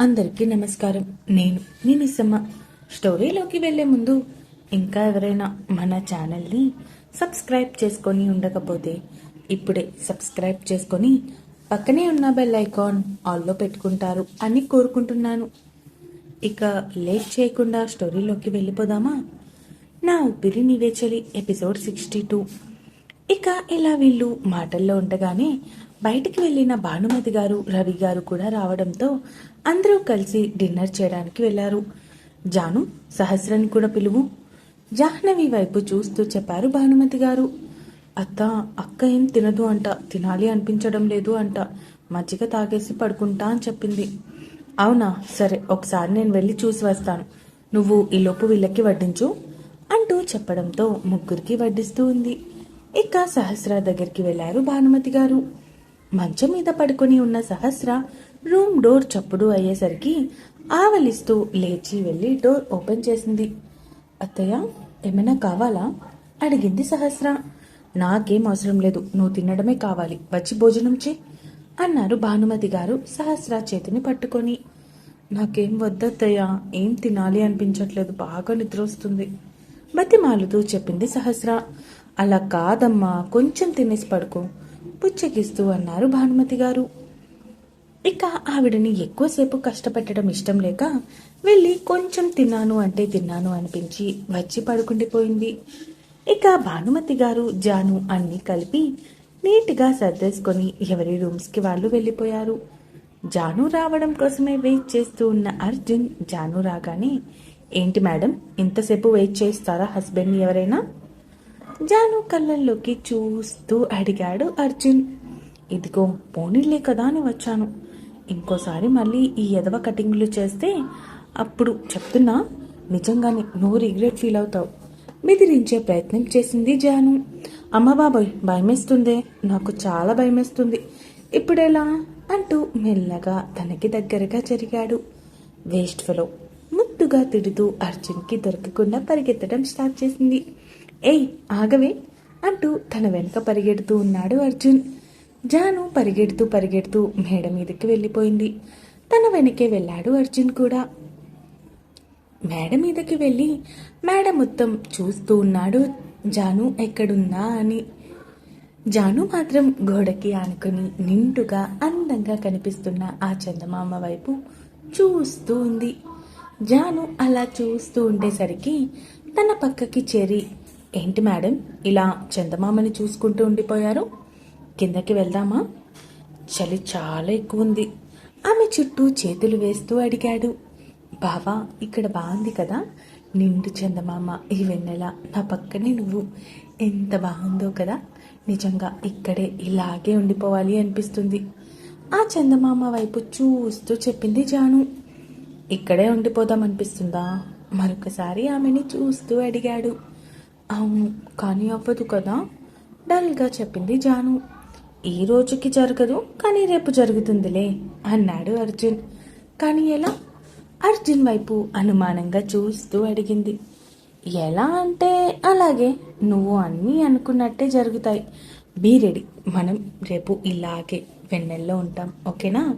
అందరికీ నమస్కారం. నేను మీ మిస్సమ్మ. స్టోరీలోకి వెళ్ళే ముందు ఇంకా ఎవరైనా మన ఛానల్ని సబ్స్క్రైబ్ చేసుకొని ఉండకపోతే ఇప్పుడే సబ్స్క్రైబ్ చేసుకొని పక్కనే ఉన్న బెల్ ఐకాన్ ఆల్లో పెట్టుకుంటారు అని కోరుకుంటున్నాను. ఇక లేట్ చేయకుండా స్టోరీలోకి వెళ్ళిపోదామా? నా ఉపిరి నీవే చలి ఎపిసోడ్ సిక్స్టీ టూ. ఇక ఇలా వీళ్ళు మాటల్లో ఉండగానే బయటికి వెళ్ళిన భానుమతి గారు రవి గారు కూడా రావడంతో అందరూ కలిసి డిన్నర్ చేయడానికి వెళ్ళారు జాను సహస్రని కూడా పిలువు. జాహ్నవి వైపు చూస్తూ చెప్పారు భానుమతి గారు. అత్త అక్క ఏం తినదు అంట తినాలి అనిపించడం లేదు అంట మజ్జిగ తాగేసి పడుకుంటా అని చెప్పింది. అవునా సరే ఒకసారి నేను వెళ్ళి చూసి వస్తాను. నువ్వు ఈలోపు వీళ్ళకి వడ్డించు అంటూ చెప్పడంతో ముగ్గురికి వడ్డిస్తూ ఉంది. ఇక సహస్ర దగ్గరికి వెళ్ళారు భానుమతి గారు. మంచం మీద పడుకొని ఉన్న సహస్ర రూమ్ డోర్ చప్పుడు అయ్యేసరికి ఆవలిస్తూ లేచి వెళ్ళి డోర్ ఓపెన్ చేసింది. అత్తయ్య ఏమైనా కావాలా? అడిగింది సహస్ర. నాకేం అవసరం లేదు నువ్వు తినడమే కావాలి వచ్చి భోజనం చే అన్నారు భానుమతి గారు సహస్ర చేతిని పట్టుకొని. నాకేం వద్దత్తయ్యా ఏం తినాలి అనిపించట్లేదు బాగా నిద్ర వస్తుంది బతిమాలుతూ చెప్పింది సహస్ర. అలా కాదమ్మా కొంచెం తినేసి పడుకో పుచ్చగిస్తూ అన్నారు భానుమతి గారు. ఇక ఆవిడని ఎక్కువసేపు కష్టపెట్టడం ఇష్టం లేక వెళ్ళి కొంచెం తిన్నాను అంటే తిన్నాను అనిపించి వచ్చి పడుకుండిపోయింది. ఇక భానుమతి గారు జాను అన్నీ కలిపి నీట్గా సర్దేసుకొని ఎవరి రూమ్స్కి వాళ్ళు వెళ్ళిపోయారు. జాను రావడం కోసమే వెయిట్ చేస్తూ ఉన్న అర్జున్ జాను రాగానే ఏంటి మేడం ఇంతసేపు వెయిట్ చేస్తారా హస్బెండ్ని ఎవరైనా? జాను కళ్ళల్లోకి చూస్తూ అడిగాడు అర్జున్. ఇదిగో పోనీలే కదా అని వచ్చాను. ఇంకోసారి మళ్ళీ ఈ ఎదవ కటింగ్లు చేస్తే అప్పుడు చెప్తున్నా నిజంగానే నువ్వు రిగ్రెట్ ఫీల్ అవుతావు. బెదిరించే ప్రయత్నం చేసింది జాను. అమ్మ బాబాయ్ భయమేస్తుందే? నాకు చాలా భయమేస్తుంది. ఇప్పుడెలా? అంటూ మెల్లగా తనకి దగ్గరగా జరిగాడు. వేస్ట్ ఫెలో ముద్దుగా తిడుతూ అర్జున్కి దొరకకుండా పరిగెత్తడం స్టార్ట్ చేసింది. ఏయ్ ఆగవే అంటూ తన వెనుక పరిగెడుతూ ఉన్నాడు అర్జున్. జాను పరిగెడుతూ పరిగెడుతూ మేడ మీదకి వెళ్ళిపోయింది. తన వెనకే వెళ్ళాడు అర్జున్ కూడా. మేడ మీదకి వెళ్ళి మేడ మొత్తం చూస్తూ ఉన్నాడు జాను ఎక్కడుందా అని. జాను మాత్రం గోడకి ఆనుకుని నిండుగా అందంగా కనిపిస్తున్న ఆ చందమామ వైపు చూస్తూ ఉంది. జాను అలా చూస్తూ ఉండేసరికి తన పక్కకి చేరి ఏంటి మేడం ఇలా చందమామని చూసుకుంటూ ఉండిపోయారు? కిందకి వెళ్దామా? చలి చాలా ఎక్కువ ఉంది. ఆమె చుట్టూ చేతులు వేస్తూ అడిగాడు. బావా ఇక్కడ బాగుంది కదా. నిండు చందమామ ఈ వెన్నెల నా పక్కనే నువ్వు. ఎంత బాగుందో కదా. నిజంగా ఇక్కడే ఇలాగే ఉండిపోవాలి అనిపిస్తుంది. ఆ చందమామ వైపు చూస్తూ చెప్పింది జాను. ఇక్కడే ఉండిపోదాం అనిపిస్తుందా మరొకసారి ఆమెని చూస్తూ అడిగాడు. అవును కానీ అవ్వదు కదా? డల్గా చెప్పింది జాను. ఈ రోజుకి జరగదు కానీ రేపు జరుగుతుందిలే అన్నాడు అర్జున్. కానీ ఎలా? అర్జున్ వైపు అనుమానంగా చూస్తూ అడిగింది. ఎలా అంటే అలాగే నువ్వు అన్నీ అనుకున్నట్టే జరుగుతాయి. బీ రెడీ మనం రేపు ఇలాగే వెన్నెల్లో ఉంటాం ఓకేనా?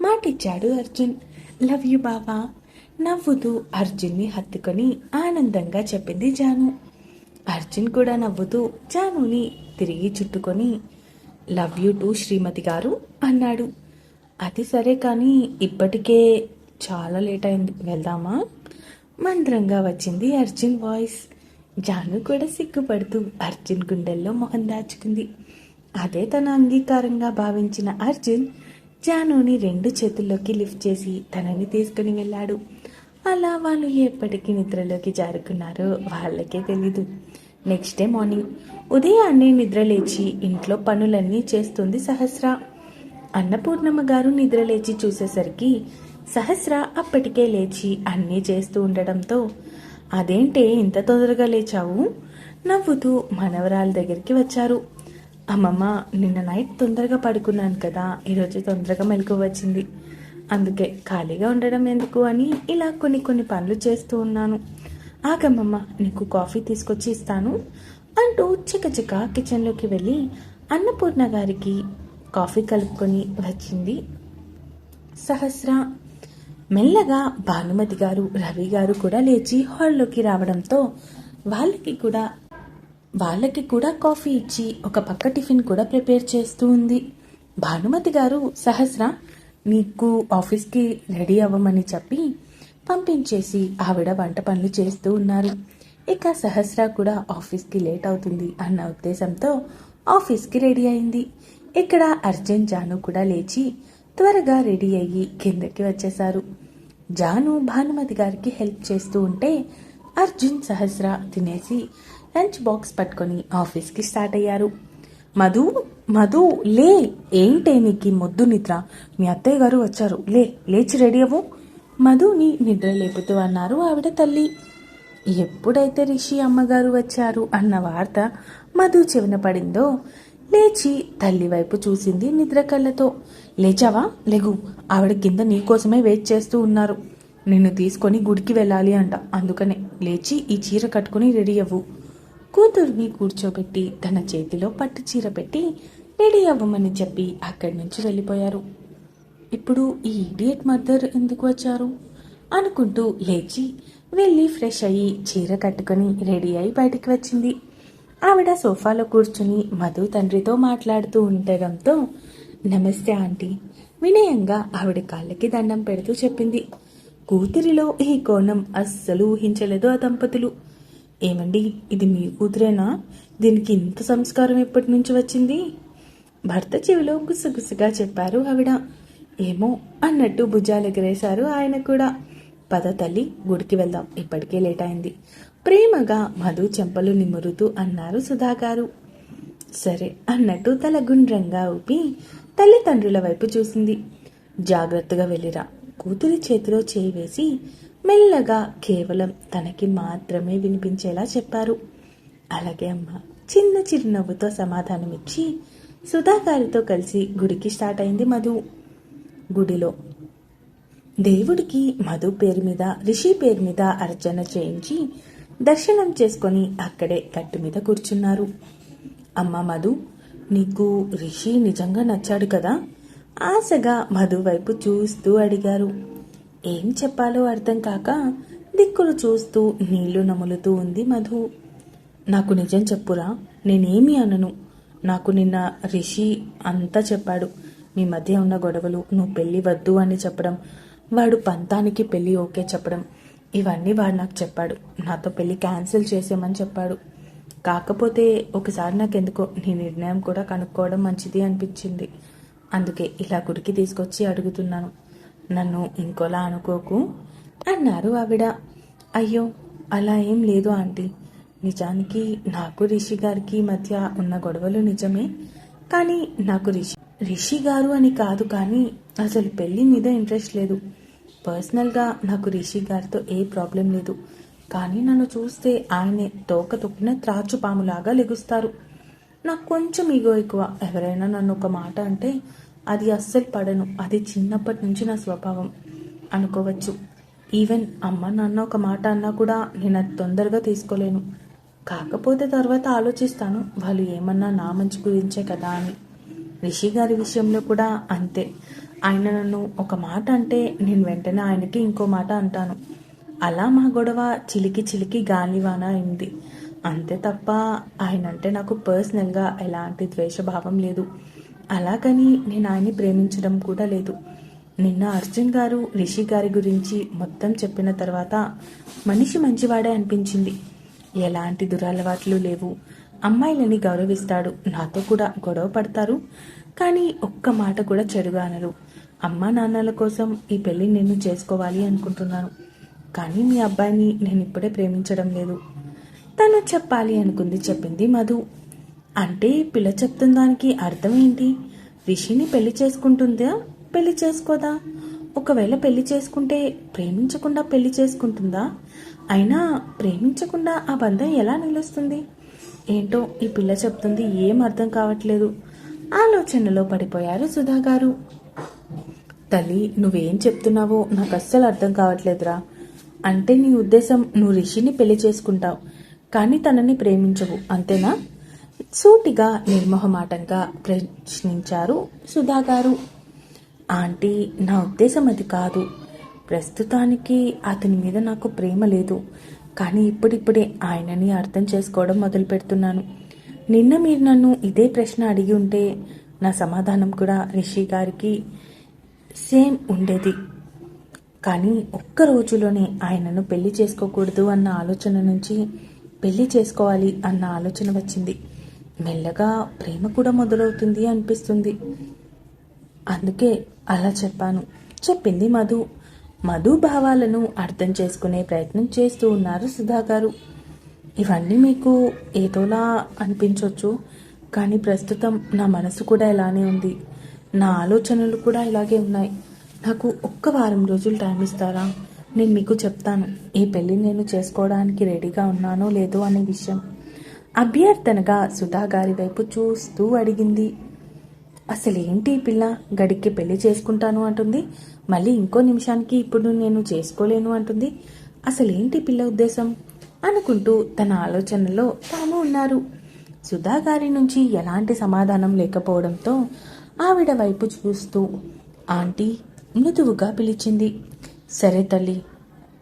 మాటిచ్చాడు అర్జున్. లవ్ యు బావా నవ్వుతూ అర్జున్ని హత్తుకొని ఆనందంగా చెప్పింది జాను. అర్జున్ కూడా నవ్వుతూ జానుని తిరిగి చుట్టుకొని లవ్ యూ టు శ్రీమతి గారు అన్నాడు. అది సరే కానీ ఇప్పటికే చాలా లేట్ అయింది. వెళ్దామా? మంత్రంగా వచ్చింది అర్జున్ వాయిస్. జాను కూడా సిగ్గుపడుతూ అర్జున్ గుండెల్లో మొహం దాచుకుంది. అదే తన అంగీకారంగా భావించిన అర్జున్ జానుని రెండు చేతుల్లోకి లిఫ్ట్ చేసి తనని తీసుకుని వెళ్ళాడు. అలా వాళ్ళు ఎప్పటికీ నిద్రలోకి జారుకున్నారో వాళ్ళకే తెలీదు. నెక్స్ట్ డే మార్నింగ్ ఉదయాన్నే నిద్రలేచి ఇంట్లో పనులన్నీ చేస్తుంది సహస్ర. అన్నపూర్ణమ్మ గారు నిద్రలేచి చూసేసరికి సహస్ర అప్పటికే లేచి అన్నీ చేస్తూ ఉండడంతో అదేంటే ఇంత తొందరగా లేచావు? నవ్వుతూ మనవరాల దగ్గరికి వచ్చారు. అమ్మమ్మ నిన్న నైట్ తొందరగా పడుకున్నాను కదా ఈరోజు తొందరగా మెలకు వచ్చింది. అందుకే ఖాళీగా ఉండడం ఎందుకు అని ఇలా కొన్ని కొన్ని పనులు చేస్తూ ఉన్నాను. ఆగమ్మమ్మ నీకు కాఫీ తీసుకొచ్చి ఇస్తాను అంటూ చికచిక కిచెన్లోకి వెళ్ళి అన్నపూర్ణ గారికి కాఫీ కలుపుకొని వచ్చింది. సహస్ర మెల్లగా భానుమతి గారు రవి గారు కూడా లేచి హాల్లోకి రావడంతో వాళ్ళకి కూడా వాళ్ళకి కూడా కాఫీ ఇచ్చి ఒక పక్క టిఫిన్ కూడా ప్రిపేర్ చేస్తూ ఉంది. భానుమతి గారు సహస్ర నీకు ఆఫీస్కి రెడీ అవ్వమని చెప్పి పంపించేసి ఆవిడ వంట పనులు చేస్తూ ఉన్నారు. ఇక సహస్ర కూడా ఆఫీస్కి లేట్ అవుతుంది అన్న ఉద్దేశంతో ఆఫీస్కి రెడీ అయింది. ఇక్కడ అర్జున్ జాను కూడా లేచి త్వరగా రెడీ అయ్యి కిందకి వచ్చేశారు. జాను భానుమతి గారికి హెల్ప్ చేస్తూ ఉంటే అర్జున్ సహస్ర తినేసి లంచ్ బాక్స్ పట్టుకొని ఆఫీస్కి స్టార్ట్ అయ్యారు. మధు మధు లే ఏంటే నీకు మొద్దు నిద్ర? మీ అత్తయ్య గారు వచ్చారు. లే లేచి రెడీ అవ్వు. మధుని నిద్ర లేపుతూ అన్నారు ఆవిడ తల్లి. ఎప్పుడైతే రిషి అమ్మగారు వచ్చారు అన్న వార్త మధు చెవిన పడిందో లేచి తల్లి వైపు చూసింది నిద్ర కళ్ళతో. లేచావా? లెగు. ఆవిడ కింద నీకోసమే వెయిట్ చేస్తూ ఉన్నారు. నిన్ను తీసుకొని గుడికి వెళ్ళాలి అంట. అందుకనే లేచి ఈ చీర కట్టుకుని రెడీ అవ్వు. కూతుర్ని కూర్చోబెట్టి తన చేతిలో పట్టు చీర పెట్టి రెడీ అవ్వమని చెప్పి అక్కడి నుంచి వెళ్ళిపోయారు. ఇప్పుడు ఈ ఇడియట్ మదర్ ఎందుకు వచ్చారు? అనుకుంటూ లేచి వెళ్ళి ఫ్రెష్ అయ్యి చీర కట్టుకొని రెడీ అయి బయటికి వచ్చింది. ఆవిడ సోఫాలో కూర్చుని మధు తండ్రితో మాట్లాడుతూ ఉండడంతో నమస్తే ఆంటీ వినయంగా ఆవిడ కాళ్ళకి దండం పెడుతూ చెప్పింది. కూతురిలో ఈ కోణం అస్సలు ఊహించలేదు ఆ దంపతులు. ఏమండి ఇది మీ కూతురేనా? దీనికి ఇంత సంస్కారం ఎప్పటి నుంచి వచ్చింది? భర్త చెవిలో గుసగుసగా చెప్పారు ఆవిడ. ఏమో అన్నట్టు భుజాలు ఎగరేశారు ఆయన కూడా. పద తల్లి గుడికి వెళ్దాం. ఇప్పటికే లేట్ అయింది. ప్రేమగా మధు చెంపలు నిమురుతూ అన్నారు సుధాగారు. సరే అన్నట్టు తల గుండ్రంగా ఊపి తల్లిదండ్రుల వైపు చూసింది. జాగ్రత్తగా వెళ్ళిరా. కూతురి చేతిలో చేయి వేసి మెల్లగా కేవలం తనకి మాత్రమే వినిపించేలా చెప్పారు. అలాగే అమ్మ చిన్న చిరునవ్వుతో సమాధానమిచ్చి సుధాగారితో కలిసి గుడికి స్టార్ట్ అయింది మధు. గుడిలో దేవుడికి మధు పేరు మీద రిషి పేరు మీద అర్చన చేయించి దర్శనం చేసుకొని అక్కడే కట్టు మీద కూర్చున్నారు. అమ్మ మధు నీకు రిషి నిజంగా నచ్చాడు కదా? ఆశగా మధు వైపు చూస్తూ అడిగారు. ఏం చెప్పాలో అర్థం కాక దిక్కులు చూస్తూ నీళ్ళు నములుతూ ఉంది మధు. నాకు నిజం చెప్పురా నేనేమి అనను. నాకు నిన్న రిషి అంతా చెప్పాడు. మీ మధ్య ఉన్న గొడవలు నువ్వు పెళ్ళి వద్దు అని చెప్పడం వాడు పంతానికి పెళ్ళి ఓకే చెప్పడం ఇవన్నీ వాడు నాకు చెప్పాడు. నాతో పెళ్ళి క్యాన్సిల్ చేసేమని చెప్పాడు. కాకపోతే ఒకసారి నాకు ఎందుకో నీ నిర్ణయం కూడా కనుక్కోవడం మంచిది అనిపించింది. అందుకే ఇలా గుడికి తీసుకొచ్చి అడుగుతున్నాను. నన్ను ఇంకోలా అనుకోకు అన్నారు ఆవిడ. అయ్యో అలా ఏం లేదు ఆంటీ. నిజానికి నాకు రిషి గారికి మధ్య ఉన్న గొడవలు నిజమే కానీ నాకు రిషి రిషి గారు అని కాదు కానీ అసలు పెళ్ళి మీద ఇంట్రెస్ట్ లేదు. పర్సనల్గా నాకు రిషి గారితో ఏ ప్రాబ్లం లేదు. కానీ నన్ను చూస్తే ఆయనే తోక తొక్కిన త్రాచు పాములాగా లెగుస్తారు. నాకు కొంచెం ఈగో ఎక్కువ. ఎవరైనా నన్ను ఒక మాట అంటే అది అస్సలు పడను. అది చిన్నప్పటి నుంచి నా స్వభావం. అనుకోవచ్చు. ఈవెన్ అమ్మ నాన్న ఒక మాట అన్నా కూడా నేను అది తొందరగా తీసుకోలేను. కాకపోతే తర్వాత ఆలోచిస్తాను వాళ్ళు ఏమన్నా నా మంచి గురించే కదా అని. రిషి గారి విషయంలో కూడా అంతే. ఆయన నన్ను ఒక మాట అంటే నేను వెంటనే ఆయనకి ఇంకో మాట అంటాను. అలా మా గొడవ చిలికి చిలికి గాలివాన అయింది. అంతే తప్ప ఆయన అంటే నాకు పర్సనల్గా ఎలాంటి ద్వేషభావం లేదు. అలాగని నేను ఆయన్ని ప్రేమించడం కూడా లేదు. నిన్న అర్జున్ గారు రిషి గారి గురించి మొత్తం చెప్పిన తర్వాత మనిషి మంచివాడే అనిపించింది. ఎలాంటి దురలవాట్లు లేవు. అమ్మాయిలని గౌరవిస్తాడు. నాతో కూడా గొడవ పడతారు. కానీ ఒక్క మాట కూడా చెడుగా అనరు. అమ్మా నాన్నల కోసం ఈ పెళ్ళి నేను చేసుకోవాలి అనుకుంటున్నాను. కానీ మీ అబ్బాయిని నేను ఇప్పుడే ప్రేమించడం లేదు. తను చెప్పాలి అనుకుంది చెప్పింది మధు. అంటే పిల్ల చెప్తున్న దానికి అర్థం ఏంటి? రిషిని పెళ్ళి చేసుకుంటుందా? పెళ్ళి చేసుకోదా? ఒకవేళ పెళ్ళి చేసుకుంటే ప్రేమించకుండా పెళ్ళి చేసుకుంటుందా? అయినా ప్రేమించకుండా ఆ బంధం ఎలా నిలుస్తుంది? ఏంటో ఈ పిల్ల చెప్తుంది ఏం అర్థం కావట్లేదు. ఆలోచనలో పడిపోయారు సుధా గారు. తల్లి నువ్వేం చెప్తున్నావో నాకు అస్సలు అర్థం కావట్లేదురా. అంటే నీ ఉద్దేశం నువ్వు రిషిని పెళ్ళి చేసుకుంటావు కానీ తనని ప్రేమించవు అంతేనా? సూటిగా నిర్మోహమాటంగా ప్రశ్నించారు సుధా గారు ఆంటీ నా ఉద్దేశం అది కాదు. ప్రస్తుతానికి అతని మీద నాకు ప్రేమ లేదు. కానీ ఇప్పుడిప్పుడే ఆయనని అర్థం చేసుకోవడం మొదలు పెడుతున్నాను. నిన్న మీరు నన్ను ఇదే ప్రశ్న అడిగి ఉంటే నా సమాధానం కూడా రిషి గారికి సేమ్ ఉండేది. కానీ ఒక్క రోజులోనే ఆయనను పెళ్ళి చేసుకోకూడదు అన్న ఆలోచన నుంచి పెళ్ళి చేసుకోవాలి అన్న ఆలోచన వచ్చింది. మెల్లగా ప్రేమ కూడా మొదలవుతుంది అనిపిస్తుంది. అందుకే అలా చెప్పాను. చెప్పింది మధు. మధు భావాలను అర్థం చేసుకునే ప్రయత్నం చేస్తూ ఉన్నారు సుధా గారు. ఇవన్నీ మీకు ఏదోలా అనిపించవచ్చు కానీ ప్రస్తుతం నా మనసు కూడా ఇలానే ఉంది. నా ఆలోచనలు కూడా ఇలాగే ఉన్నాయి. నాకు ఒక్క వారం రోజులు టైం ఇస్తారా? నేను మీకు చెప్తాను. ఈ పెళ్ళి నేను చేసుకోవడానికి రెడీగా ఉన్నానో లేదో అనే విషయం. అభ్యర్థనగా సుధా గారి వైపు చూస్తూ అడిగింది. అసలేంటి ఈ పిల్ల? గడికి పెళ్ళి చేసుకుంటాను అంటుంది. మళ్ళీ ఇంకో నిమిషానికి ఇప్పుడు నేను చేసుకోలేను అంటుంది. అసలేంటి పిల్ల ఉద్దేశం? అనుకుంటూ తన ఆలోచనలో తాము ఉన్నారు. సుధా గారి నుంచి ఎలాంటి సమాధానం లేకపోవడంతో ఆవిడ వైపు చూస్తూ ఆంటీ మృదువుగా పిలిచింది. సరే తల్లి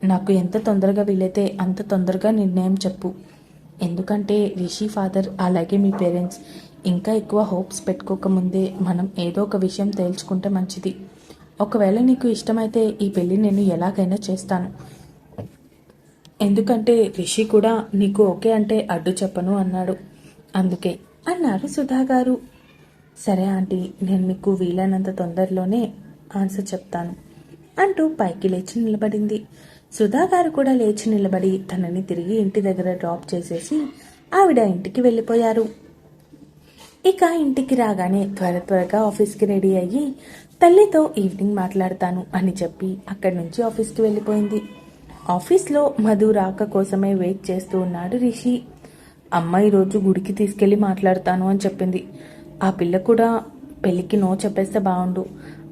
నాకు ఎంత తొందరగా వీలైతే అంత తొందరగా నిర్ణయం చెప్పు. ఎందుకంటే రిషి ఫాదర్ అలాగే మీ పేరెంట్స్ ఇంకా ఎక్కువ హోప్స్ పెట్టుకోకముందే మనం ఏదో ఒక విషయం తేల్చుకుంటే మంచిది. ఒకవేళ నీకు ఇష్టమైతే ఈ పెళ్ళి నేను ఎలాగైనా చేస్తాను. ఎందుకంటే రిషి కూడా నీకు ఓకే అంటే అడ్డు చెప్పను అన్నాడు. అందుకే అన్నారు సుధా గారు. సరే ఆంటీ నేను మీకు వీలైనంత తొందరలోనే ఆన్సర్ చెప్తాను అంటూ పైకి లేచి నిలబడింది. సుధా గారు కూడా లేచి నిలబడి తనని తిరిగి ఇంటి దగ్గర డ్రాప్ చేసేసి ఆవిడ ఇంటికి వెళ్ళిపోయారు. ఇక ఇంటికి రాగానే త్వర త్వరగా ఆఫీస్కి రెడీ అయ్యి తల్లితో ఈవినింగ్ మాట్లాడతాను అని చెప్పి అక్కడి నుంచి ఆఫీస్కి వెళ్ళిపోయింది. ఆఫీస్లో మధు రాక కోసమే వెయిట్ చేస్తూ ఉన్నాడు రిషి. అమ్మ ఈరోజు గుడికి తీసుకెళ్ళి మాట్లాడతాను అని చెప్పింది. ఆ పిల్ల కూడా పెళ్ళికి నో చెప్పేస్తే బాగుండు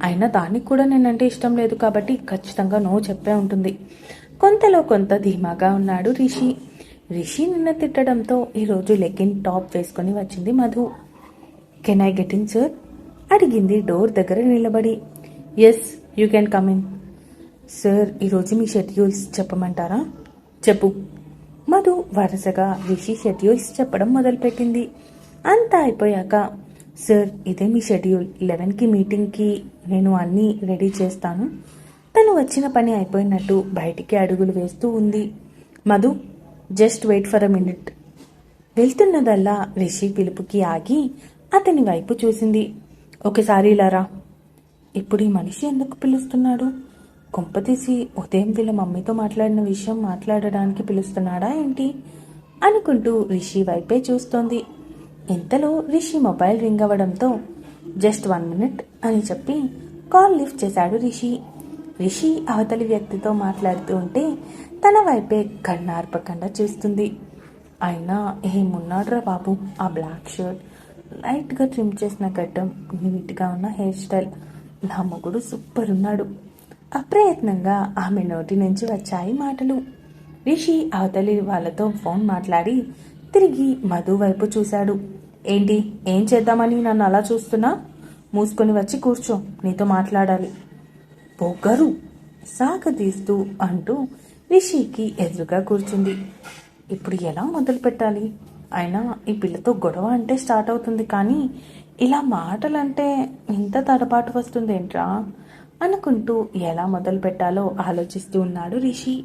అయినా దానికి కూడా నేనంటే ఇష్టం లేదు కాబట్టి ఖచ్చితంగా నో చెప్పే ఉంటుంది. కొంతలో కొంత ధీమాగా ఉన్నాడు రిషి. రిషి నిన్న తిట్టడంతో ఈరోజు లెగ్గిన్ టాప్ వేసుకొని వచ్చింది Madhu. Can I get in sir? అడిగింది డోర్ దగ్గర నిలబడి. Yes you can come in sir ఈరోజు మీ షెడ్యూల్స్ చెప్పమంటారా? చెప్పు. మధు వరుసగా రిషి షెడ్యూల్స్ చెప్పడం మొదలుపెట్టింది. అంతా అయిపోయాక సార్ ఇదే మీ షెడ్యూల్ లెవెన్కి మీటింగ్కి నేను అన్నీ రెడీ చేస్తాను. తను వచ్చిన పని అయిపోయినట్టు బయటికి అడుగులు వేస్తూ ఉంది. Madhu just wait for a minute వెళ్తున్నదల్లా Rishi పిలుపుకి ఆగి అతని వైపు చూసింది. ఒకసారి లారా ఇప్పుడు ఈ మనిషి ఎందుకు పిలుస్తున్నాడు? కొంపతీసి ఉదయం వీళ్ళ మమ్మీతో మాట్లాడిన విషయం మాట్లాడడానికి పిలుస్తున్నాడా ఏంటి? అనుకుంటూ రిషి వైపే చూస్తోంది. ఇంతలో రిషి మొబైల్ రింగ్ అవ్వడంతో జస్ట్ వన్ మినిట్ అని చెప్పి కాల్ లిఫ్ట్ చేశాడు రిషి. రిషి అవతలి వ్యక్తితో మాట్లాడుతూ ఉంటే తన వైపే కన్నార్పకుండా చూస్తుంది. అయినా ఏమున్నాడ్రా బాబు ఆ బ్లాక్ షర్ట్? లైట్గా ట్రిమ్ చేసిన గడ్డం నీట్గా ఉన్న హెయిర్ స్టైల్. నా మొగుడు సూపర్ ఉన్నాడు. అప్రయత్నంగా ఆమె నోటి నుంచి వచ్చాయి మాటలు. రిషి అవతలి వాళ్ళతో ఫోన్ మాట్లాడి తిరిగి మధు వైపు చూశాడు. ఏంటి? ఏం చేద్దామని నన్ను అలా చూస్తున్నా? మూసుకొని వచ్చి కూర్చో. నీతో మాట్లాడాలి. పొగరు సాగదీస్తూ అంటూ రిషికి ఎదురుగా కూర్చుంది. ఇప్పుడు ఎలా మొదలు పెట్టాలి? అయినా ఈ పిల్లతో గొడవ అంటే స్టార్ట్ అవుతుంది కానీ ఇలా మాటలంటే ఇంత తడబాటు వస్తుందేంట్రా? అనుకుంటూ ఎలా మొదలు పెట్టాలో ఆలోచిస్తూ ఉన్నాడు రిషి.